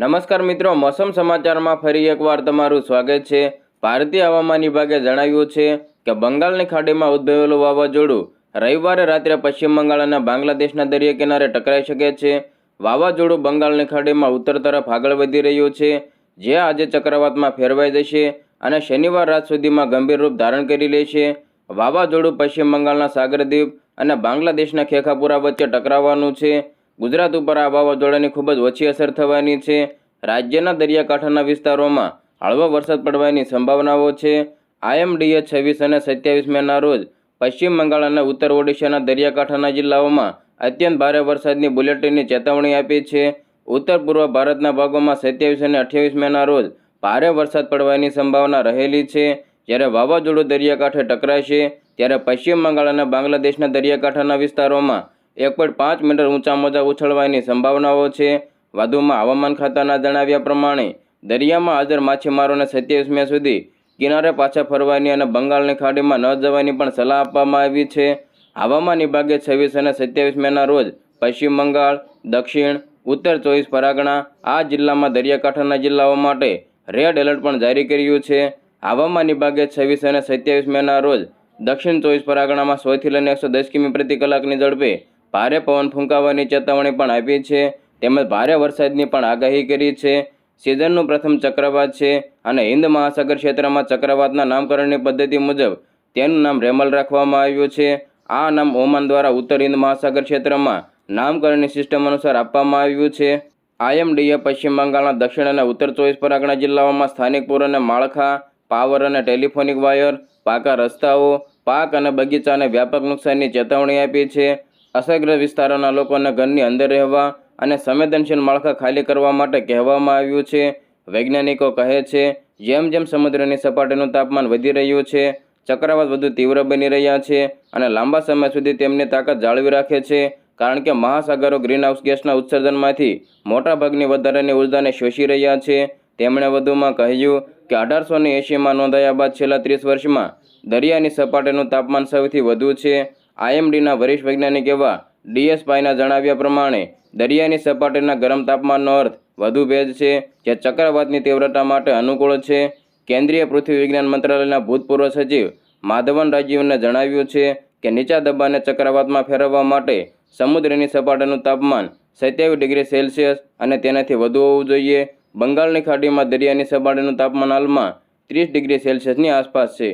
નમસ્કાર મિત્રો, મોસમ સમાચારમાં ફરી એકવાર તમારું સ્વાગત છે. ભારતીય હવામાન વિભાગે જણાવ્યું છે કે બંગાળની ખાડીમાં ઉદ્ભવેલું વાવાઝોડું રવિવારે રાત્રે પશ્ચિમ બંગાળ અને બાંગ્લાદેશના દરિયા કિનારે ટકરાઈ શકે છે. વાવાઝોડું બંગાળની ખાડીમાં ઉત્તર તરફ આગળ વધી રહ્યું છે, જે આજે ચક્રવાતમાં ફેરવાઈ જશે અને શનિવાર રાત સુધીમાં ગંભીર રૂપ ધારણ કરી લેશે. વાવાઝોડું પશ્ચિમ બંગાળના સાગરદ્વીપ અને બાંગ્લાદેશના ખેખાપુરા વચ્ચે ટકરાવવાનું છે. ગુજરાત ઉપર આ વાવાઝોડાની ખૂબ જ ઓછી અસર થવાની છે. રાજ્યના દરિયાકાંઠાના વિસ્તારોમાં હળવો વરસાદ પડવાની સંભાવનાઓ છે. આઈએમડીએ છવ્વીસ અને સત્યાવીસ મેના રોજ પશ્ચિમ બંગાળ અને ઉત્તર ઓડિશાના દરિયાકાંઠાના જિલ્લાઓમાં અત્યંત ભારે વરસાદની બુલેટિનની ચેતવણી આપી છે. ઉત્તર પૂર્વ ભારતના ભાગોમાં સત્યાવીસ અને અઠ્યાવીસ મેના રોજ ભારે વરસાદ પડવાની સંભાવના રહેલી છે. જ્યારે વાવાઝોડું દરિયાકાંઠે ટકરાશે, ત્યારે પશ્ચિમ બંગાળ અને બાંગ્લાદેશના દરિયાકાંઠાના વિસ્તારોમાં એક પોઈન્ટ પાંચ મીટર ઊંચા મોજા ઉછળવાની સંભાવનાઓ છે. વધુમાં હવામાન ખાતાના જણાવ્યા પ્રમાણે, દરિયામાં હાજર માછીમારોને સત્યાવીસ મે સુધી કિનારે પાછા ફરવાની અને બંગાળની ખાડીમાં ન જવાની પણ સલાહ આપવામાં આવી છે. હવામાન વિભાગે છવ્વીસ અને સત્યાવીસ મેના રોજ પશ્ચિમ બંગાળ, દક્ષિણ, ઉત્તર ચોવીસ પરાગણા આ જિલ્લામાં દરિયાકાંઠાના જિલ્લાઓ માટે રેડ એલર્ટ પણ જારી કર્યું છે. હવામાન વિભાગે છવ્વીસ અને સત્યાવીસ મેના રોજ દક્ષિણ ચોવીસ પરાગણામાં સોથી લઈને એકસો દસ કિમી પ્રતિ કલાકની ઝડપે ભારે પવન ફૂંકાવાની ચેતવણી પણ આપી છે. તેમજ ભારે વરસાદની પણ આગાહી કરી છે. સિઝનનું પ્રથમ ચક્રવાત છે અને હિન્દ મહાસાગર ક્ષેત્રમાં ચક્રવાતના નામકરણની પદ્ધતિ મુજબ તેનું નામ રેમલ રાખવામાં આવ્યું છે. આ નામ ઓમાન દ્વારા ઉત્તર હિન્દ મહાસાગર ક્ષેત્રમાં નામકરણની સિસ્ટમ અનુસાર આપવામાં આવ્યું છે. આઈએમડીએ પશ્ચિમ બંગાળના દક્ષિણ અને ઉત્તર ચોવીસ પરગણા જિલ્લાઓમાં સ્થાનિક પૂર અને માળખા, પાવર અને ટેલિફોનિક વાયર, પાકા રસ્તાઓ, પાક અને બગીચાને વ્યાપક નુકસાનની ચેતવણી આપી છે. અસરગ્રસ્ત વિસ્તારોના લોકોને ઘરની અંદર રહેવા અને સંવેદનશીલ માળખા ખાલી કરવા માટે કહેવામાં આવ્યું છે. વૈજ્ઞાનિકો કહે છે, જેમ જેમ સમુદ્રની સપાટીનું તાપમાન વધી રહ્યું છે, ચક્રવાત વધુ તીવ્ર બની રહ્યા છે અને લાંબા સમય સુધી તેમની તાકાત જાળવી રાખે છે, કારણ કે મહાસાગરો ગ્રીનહાઉસ ગેસના ઉત્સર્જનમાંથી મોટાભાગની વધારાની ઉર્જાને શોષી રહ્યા છે. તેમણે વધુમાં કહ્યું કે અઢારસો એંશીમાં નોંધાયા બાદ છેલ્લા ત્રીસ વર્ષમાં દરિયાની સપાટીનું તાપમાન સૌથી વધુ છે. આઈએમડીના વરિષ્ઠ વૈજ્ઞાનિક એવા ડીએસ પાઈના જણાવ્યા પ્રમાણે, દરિયાની સપાટીના ગરમ તાપમાનનો અર્થ વધુ ભેજ છે, જે ચક્રવાતની તીવ્રતા માટે અનુકૂળ છે. કેન્દ્રીય પૃથ્વી વિજ્ઞાન મંત્રાલયના ભૂતપૂર્વ સચિવ માધવન રાજીવને જણાવ્યું છે કે, નીચા દબાણને ચક્રવાતમાં ફેરવવા માટે સમુદ્રની સપાટીનું તાપમાન સત્યાવીસ ડિગ્રી સેલ્સિયસ અને તેનાથી વધુ હોવું જોઈએ. બંગાળની ખાડીમાં દરિયાની સપાટીનું તાપમાન હાલમાં ત્રીસ ડિગ્રી સેલ્સિયસની આસપાસ છે.